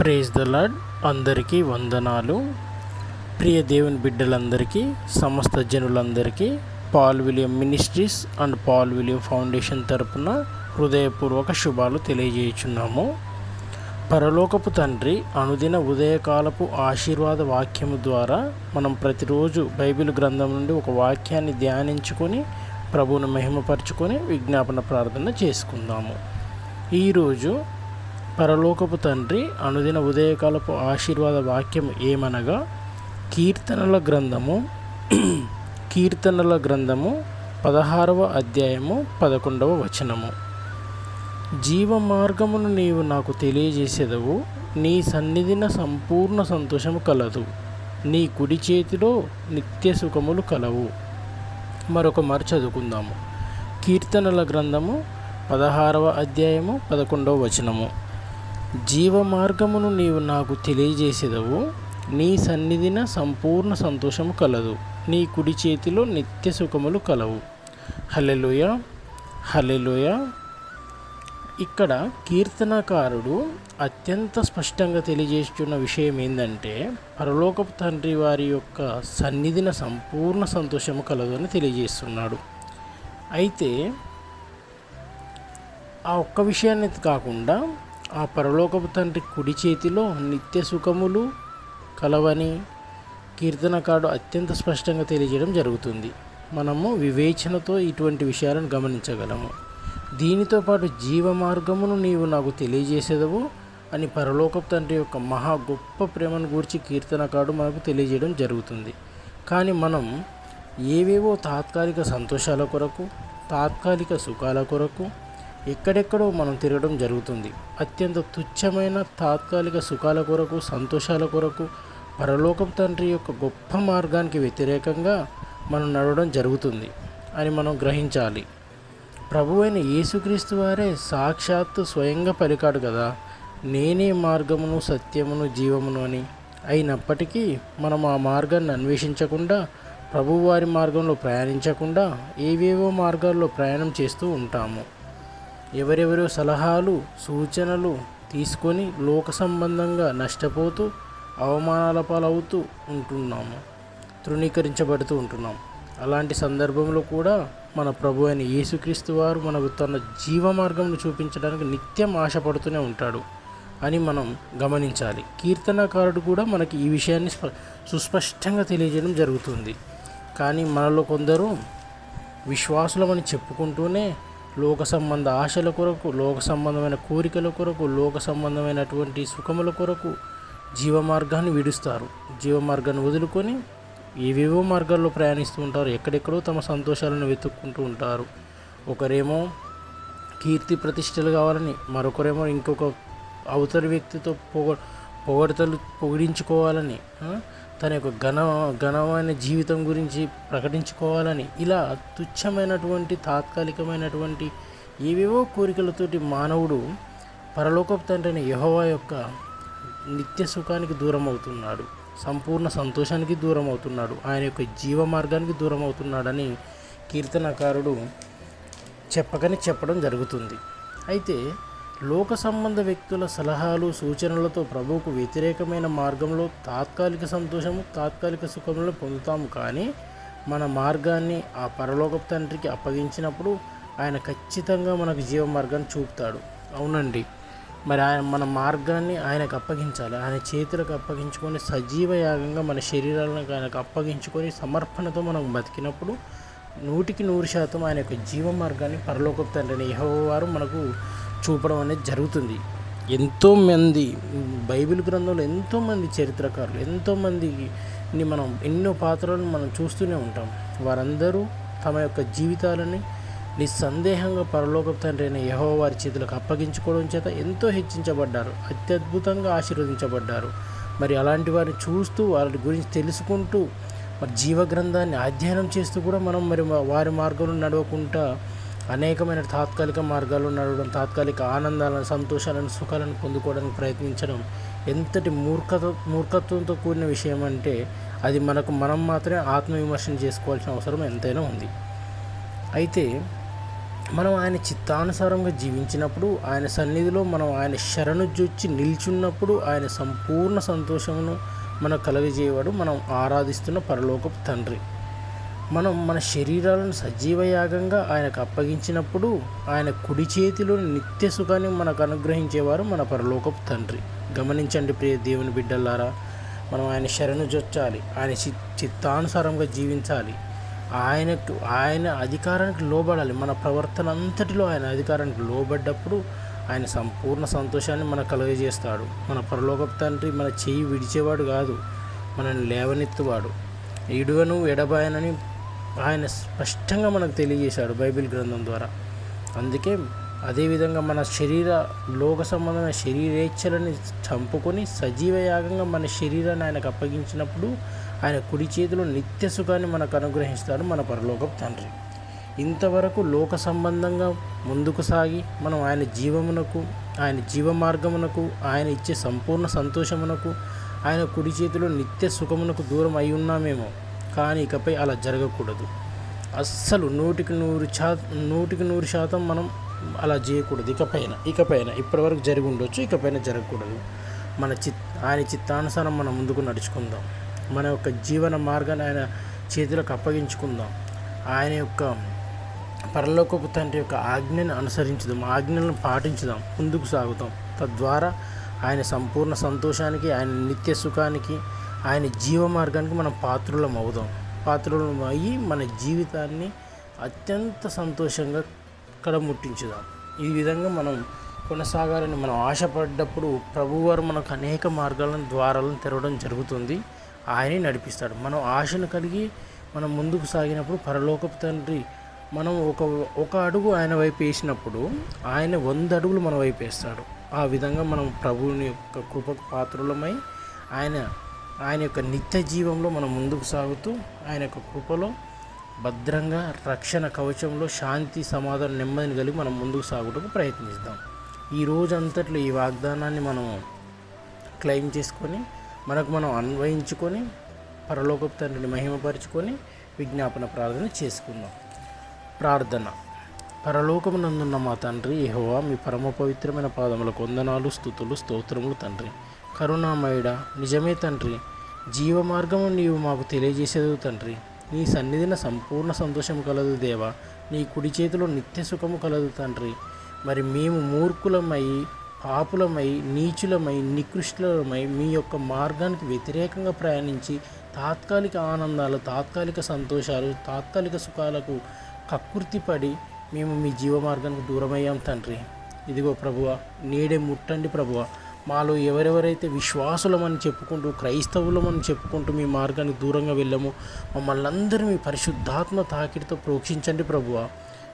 Praise the lord అందరికీ వందనాలు. ప్రియ దేవుని బిడ్డలందరికీ సమస్త జనులందరికీ Paul William ministries and Paul William foundation తరపున హృదయపూర్వక శుభాలు తెలియజేయుచున్నాము. పరలోకపు తండ్రి అనుదిన ఉదయకాలపు ఆశీర్వాద వాక్యము ద్వారా మనం ప్రతిరోజు బైబిల్ గ్రంథం నుండి ఒక వాక్యాన్ని ధ్యానించుకొని ప్రభువును మహిమపరుచుకొని విజ్ఞాపన ప్రార్థన చేసుకుందాము. ఈరోజు పరలోకపు తండ్రి అనుదిన ఉదయకాలపు ఆశీర్వాద వాక్యం ఏమనగా కీర్తనల గ్రంథము కీర్తనల గ్రంథము పదహారవ అధ్యాయము పదకొండవ వచనము. జీవ మార్గమును నీవు నాకు తెలియజేసేదవు నీ సన్నిధిన సంపూర్ణ సంతోషము కలదు. నీ కుడి చేతిలో నిత్య సుఖములు కలవు. మరొక మరి చదువుకుందాము. కీర్తనల గ్రంథము పదహారవ అధ్యాయము పదకొండవ వచనము. జీవ మార్గమును నీవు నాకు తెలియజేసేదవు. నీ సన్నిధిన సంపూర్ణ సంతోషము కలదు. నీ కుడి చేతిలో నిత్య సుఖములు కలవు. హలెలుయ హలెలుయ ఇక్కడ కీర్తనకారుడు అత్యంత స్పష్టంగా తెలియజేస్తున్న విషయం ఏంటంటే పరలోకపు తండ్రి వారి యొక్క సన్నిధిన సంపూర్ణ సంతోషము కలదు అని తెలియజేస్తున్నాడు. అయితే ఆ ఒక్క విషయాన్ని కాకుండా ఆ పరలోకపు తండ్రి కుడి చేతిలో నిత్య సుఖములు కలవని కీర్తనకాడు అత్యంత స్పష్టంగా తెలియజేయడం జరుగుతుంది. మనము వివేచనతో ఇటువంటి విషయాలను గమనించగలము. దీనితో పాటు జీవ మార్గమును నీవు నాకు తెలియజేసేదవు అని పరలోకపు తండ్రి యొక్క మహా గొప్ప ప్రేమను గూర్చి కీర్తనకాడు మనకు తెలియజేయడం జరుగుతుంది. కానీ మనం ఏవేవో తాత్కాలిక సంతోషాల కొరకు తాత్కాలిక సుఖాల కొరకు ఎక్కడెక్కడో మనం తిరగడం జరుగుతుంది. అత్యంత తుచ్చమైన తాత్కాలిక సుఖాల కొరకు సంతోషాల కొరకు పరలోకం తండ్రి యొక్క గొప్ప మార్గానికి వ్యతిరేకంగా మనం నడవడం జరుగుతుంది అని మనం గ్రహించాలి. ప్రభు అయిన యేసుక్రీస్తు వారే సాక్షాత్తు స్వయంగా పలికాడు కదా నేనే మార్గమును సత్యమును జీవమును అని. అయినప్పటికీ మనం ఆ మార్గాన్ని అన్వేషించకుండా ప్రభువారి మార్గంలో ప్రయాణించకుండా ఏవేవో మార్గాల్లో ప్రయాణం చేస్తూ ఉంటాము. ఎవరెవరో సలహాలు సూచనలు తీసుకొని లోక సంబంధంగా నష్టపోతూ అవమానాల పాలవుతూ ఉంటున్నాము. తృణీకరించబడుతూ ఉంటున్నాం. అలాంటి సందర్భంలో కూడా మన ప్రభు అయిన యేసుక్రీస్తు వారు మనకు తన జీవ మార్గంను చూపించడానికి నిత్యం ఆశపడుతూనే ఉంటాడు అని మనం గమనించాలి. కీర్తనకారుడు కూడా మనకి ఈ విషయాన్ని సుస్పష్టంగా తెలియజేయడం జరుగుతుంది. కానీ మనలో కొందరు విశ్వాసులమని చెప్పుకుంటూనే లోక సంబంధ ఆశల కొరకు లోక సంబంధమైన కోరికల కొరకు లోక సంబంధమైనటువంటి సుఖముల కొరకు జీవ మార్గాన్ని విడుస్తారు. జీవ మార్గాన్ని వదులుకొని ఏవేవో మార్గాల్లో ప్రయాణిస్తూ ఉంటారు. ఎక్కడెక్కడో తమ సంతోషాలను వెతుక్కుంటూ ఉంటారు. ఒకరేమో కీర్తి ప్రతిష్టలు కావాలని మరొకరేమో ఇంకొక అవతలి వ్యక్తితో పొగ పొగడతలు పొగిడించుకోవాలని తన యొక్క ఘన ఘనమైన జీవితం గురించి ప్రకటించుకోవాలని ఇలా తుచ్చమైనటువంటి తాత్కాలికమైనటువంటి ఏవేవో కోరికలతోటి మానవుడు పరలోకపు తండ్రిని యహోవా యొక్క నిత్య సుఖానికి దూరం అవుతున్నాడు సంపూర్ణ సంతోషానికి దూరం అవుతున్నాడు ఆయన యొక్క జీవ మార్గానికి దూరం అవుతున్నాడని కీర్తనకారుడు చెప్పకని చెప్పడం జరుగుతుంది. అయితే లోక సంబంధ వ్యక్తుల సలహాలు సూచనలతో ప్రభువుకు వ్యతిరేకమైన మార్గంలో తాత్కాలిక సంతోషము తాత్కాలిక సుఖములను పొందుతాము. కానీ మన మార్గాన్ని ఆ పరలోక తండ్రికి అప్పగించినప్పుడు ఆయన ఖచ్చితంగా మనకు జీవ మార్గాన్ని చూపుతాడు. అవునండి. మరి ఆయన మన మార్గాన్ని ఆయనకు అప్పగించాలి. ఆయన చేతులకు అప్పగించుకొని సజీవ యాగంగా మన శరీరాలను ఆయనకు అప్పగించుకొని సమర్పణతో మనం బతికినప్పుడు నూటికి నూరు శాతం ఆయన యొక్క జీవ మార్గాన్ని పరలోకపు తండ్రిని వారు మనకు చూపడం అనేది జరుగుతుంది. ఎంతోమంది బైబిల్ గ్రంథంలో ఎంతోమంది చరిత్రకారులు ఎంతోమందిని మనం ఎన్నో పాత్రలను మనం చూస్తూనే ఉంటాం. వారందరూ తమ యొక్క జీవితాలని నిస్సందేహంగా పరలోక తండ్రి అయిన యహో వారి చేతులకు అప్పగించుకోవడం చేత ఎంతో హెచ్చించబడ్డారు. అత్యద్భుతంగా ఆశీర్వదించబడ్డారు. మరి అలాంటి వారిని చూస్తూ వారి గురించి తెలుసుకుంటూ మరి జీవ గ్రంథాన్ని అధ్యయనం చేస్తూ కూడా మనం మరి వారి మార్గంలో నడవకుండా అనేకమైన తాత్కాలిక మార్గాలు నడవడం తాత్కాలిక ఆనందాలను సంతోషాలను సుఖాలను పొందుకోవడానికి ప్రయత్నించడం ఎంతటి మూర్ఖత మూర్ఖత్వంతో కూడిన విషయం అంటే అది మనకు మనం మాత్రమే ఆత్మవిమర్శన చేసుకోవాల్సిన అవసరం ఎంతైనా ఉంది. అయితే మనం ఆయన చిత్తానుసారంగా జీవించినప్పుడు ఆయన సన్నిధిలో మనం ఆయన శరణు జొచ్చి నిల్చున్నప్పుడు ఆయన సంపూర్ణ సంతోషమును మనకు కలగజేయవాడు మనం ఆరాధిస్తున్న పరలోకపు తండ్రి. మనం మన శరీరాలను సజీవయాగంగా ఆయనకు అప్పగించినప్పుడు ఆయన కుడి చేతిలోని నిత్య సుఖాన్ని మనకు అనుగ్రహించేవారు మన పరలోకపు తండ్రి. గమనించండి ప్రియ దేవుని బిడ్డలారా మనం ఆయన శరణు జొచ్చాలి ఆయన చి చిత్తానుసారంగా జీవించాలి. ఆయనకు ఆయన అధికారానికి లోబడాలి. మన ప్రవర్తన అంతటిలో ఆయన అధికారానికి లోబడ్డప్పుడు ఆయన సంపూర్ణ సంతోషాన్ని మనకు కలుగజేస్తాడు. మన పరలోకపు తండ్రి మన చెయ్యి విడిచేవాడు కాదు మనల్ని లేవనెత్తువాడు. ఇడువను ఎడబాయనని ఆయన స్పష్టంగా మనకు తెలియజేశాడు బైబిల్ గ్రంథం ద్వారా. అందుకే అదేవిధంగా మన శరీర లోక సంబంధమైన శరీరేచ్ఛలని చంపుకొని సజీవ యాగంగా మన శరీరాన్ని ఆయనకు అప్పగించినప్పుడు ఆయన కుడి చేతిలో నిత్య సుఖాన్ని మనకు అనుగ్రహిస్తాడు మన పరలోకపు తండ్రి. ఇంతవరకు లోక సంబంధంగా ముందుకు సాగి మనం ఆయన జీవమునకు ఆయన జీవ మార్గమునకు ఆయన ఇచ్చే సంపూర్ణ సంతోషమునకు ఆయన కుడి చేతిలో నిత్య సుఖమునకు దూరం అయి ఉన్నామేమో. కానీ ఇకపై అలా జరగకూడదు. అస్సలు నూటికి నూరు చా నూటికి నూరు శాతం మనం అలా చేయకూడదు. ఇకపైన ఇకపైన ఇప్పటివరకు జరిగి ఉండొచ్చు ఇకపైన జరగకూడదు. మన చిత్ ఆయన చిత్తానుసారం మనం ముందుకు నడుచుకుందాం. మన యొక్క జీవన మార్గాన్ని ఆయన చేతులకు అప్పగించుకుందాం. ఆయన యొక్క పరలోకపు తండ్రి యొక్క ఆజ్ఞని అనుసరించుదాం ఆజ్ఞలను పాటించుదాం ముందుకు సాగుతాం. తద్వారా ఆయన సంపూర్ణ సంతోషానికి ఆయన నిత్య సుఖానికి ఆయన జీవ మార్గానికి మనం పాత్రులం అవుదాం. పాత్రులం అయ్యి మన జీవితాన్ని అత్యంత సంతోషంగా కడముట్టించుదాం. ఈ విధంగా మనం కొనసాగాలని మనం ఆశపడ్డప్పుడు ప్రభువారు మనకు అనేక మార్గాలను ద్వారాలను తెరవడం జరుగుతుంది. ఆయనే నడిపిస్తాడు. మనం ఆశను కలిగి మనం ముందుకు సాగినప్పుడు పరలోకపు తండ్రి మనం ఒక ఒక అడుగు ఆయన వైపు వేసినప్పుడు ఆయన వంద అడుగులు మన వైపు వేస్తాడు. ఆ విధంగా మనం ప్రభువుని యొక్క కృపకు పాత్రులమై ఆయన ఆయన యొక్క నిత్య జీవంలో మనం ముందుకు సాగుతూ ఆయన యొక్క కృపలో భద్రంగా రక్షణ కవచంలో శాంతి సమాధానం నెమ్మదిని కలిగి మనం ముందుకు సాగుటకు ప్రయత్నిస్తాం ఈ రోజు అంతట్లో ఈ వాగ్దానాన్ని మనం క్లెయిమ్ చేసుకొని మనకు మనం అన్వయించుకొని పరలోకపు తండ్రిని మహిమపరుచుకొని విజ్ఞాపన ప్రార్థన చేసుకుందాం. ప్రార్థన. పరలోకమునందున్న మా తండ్రి యహోవా మీ పరమ పవిత్రమైన పాదములకు వందనాలు స్థుతులు స్తోత్రములు తండ్రి. కరుణామయుడ నిజమే తండ్రి జీవ మార్గము నీవు మాకు తెలియజేసేదు తండ్రి. నీ సన్నిధిన సంపూర్ణ సంతోషం కలదు దేవా. నీ కుడి చేతిలో నిత్య సుఖము కలదు తండ్రి. మరి మేము మూర్ఖులమై పాపులమై నీచులమై నికృష్టులమై మీ యొక్క మార్గానికి వ్యతిరేకంగా ప్రయాణించి తాత్కాలిక ఆనందాలు తాత్కాలిక సంతోషాలు తాత్కాలిక సుఖాలకు కక్కుర్తిపడి మేము మీ జీవ మార్గానికి దూరమయ్యాం తండ్రి. ఇదిగో ప్రభువ నేడే ముట్టండి ప్రభువ. మాలో ఎవరెవరైతే విశ్వాసులమని చెప్పుకుంటూ క్రైస్తవులమని చెప్పుకుంటూ మీ మార్గానికి దూరంగా వెళ్ళాము మమ్మల్ని అందరూ మీ పరిశుద్ధాత్మ తాకిడితో ప్రోక్షించండి ప్రభువ.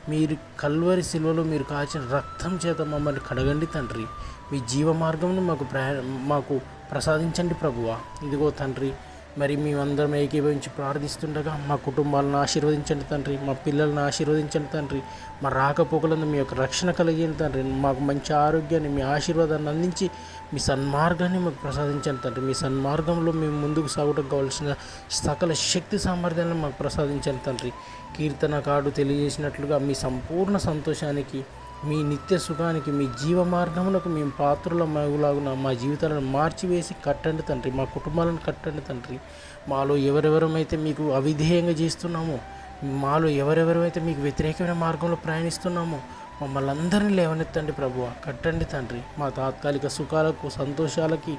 మీరు కల్వరి శిలువలో మీరు కాచిన రక్తం చేత మమ్మల్ని కడగండి తండ్రి. మీ జీవ మార్గంను మాకు ప్రయా మాకు ప్రసాదించండి ప్రభువ. ఇదిగో తండ్రి మరి మేమందరం ఏకీభవించి ప్రార్థిస్తుండగా మా కుటుంబాలను ఆశీర్వదించండి తండ్రి మా పిల్లల్ని ఆశీర్వదించండి తండ్రి మా రాకపోకలను మీ యొక్క రక్షణ కలిగింది తండ్రి మాకు మంచి ఆరోగ్యాన్ని మీ ఆశీర్వాదాన్ని అందించి మీ సన్మార్గాన్ని మాకు ప్రసాదించండి తండ్రి మీ సన్మార్గంలో మేము ముందుకు సాగడం కావాల్సిన సకల శక్తి సామర్థ్యాన్ని మాకు ప్రసాదించండి తండ్రి. కీర్తనకాడు తెలియజేసినట్లుగా మీ సంపూర్ణ సంతోషానికి మీ నిత్య సుఖానికి మీ జీవ మార్గములకు మేము పాత్రల మగులాగున మా జీవితాలను మార్చివేసి కట్టండి తండ్రి. మా కుటుంబాలను కట్టండి తండ్రి. మాలో ఎవరెవరమైతే మీకు అవిధేయంగా చేస్తున్నామో మాలో ఎవరెవరమైతే మీకు వ్యతిరేకమైన మార్గంలో ప్రయాణిస్తున్నామో మమ్మల్ని అందరినీ లేవనెత్తండి ప్రభువ. కట్టండి తండ్రి. మా తాత్కాలిక సుఖాలకు సంతోషాలకి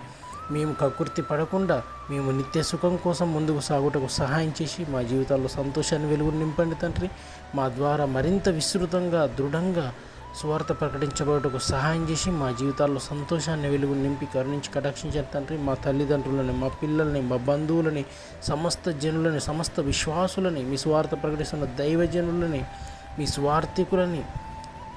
మేము కకుర్తి పడకుండా మేము నిత్య సుఖం కోసం ముందుకు సాగుటకు సహాయం చేసి మా జీవితాల్లో సంతోషాన్ని వెలుగు నింపండి తండ్రి. మా ద్వారా మరింత విస్తృతంగా దృఢంగా స్వార్థ ప్రకటించబడుటకు సహాయం చేసి మా జీవితాల్లో సంతోషాన్ని వెలుగు నింపి కరుణించి కటాక్షించిన తండ్రి మా తల్లిదండ్రులని మా పిల్లల్ని మా బంధువులని సమస్త జనులని సమస్త విశ్వాసులని మీ స్వార్థ ప్రకటిస్తున్న దైవజనులని మీ స్వార్థికులని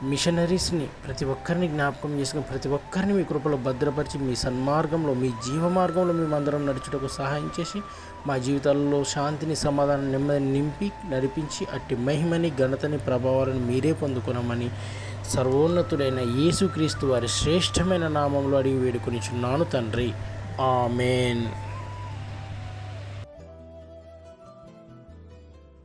మిషనరీస్ని ప్రతి ఒక్కరిని జ్ఞాపకం చేసుకుని ప్రతి ఒక్కరిని మీ కృపలో భద్రపరిచి మీ సన్మార్గంలో మీ జీవ మార్గంలో మేమందరం నడుచుటకు సహాయం చేసి మా జీవితాల్లో శాంతిని సమాధానం నెమ్మదిని నింపి నడిపించి అట్టి మహిమని ఘనతని ప్రభావాలను మీరే పొందుకున్నామని సర్వోన్నతుడైన యేసుక్రీస్తు వారి శ్రేష్టమైన నామంలో అడిగి వేడుకొనిచున్నాను తండ్రి. ఆమెన్.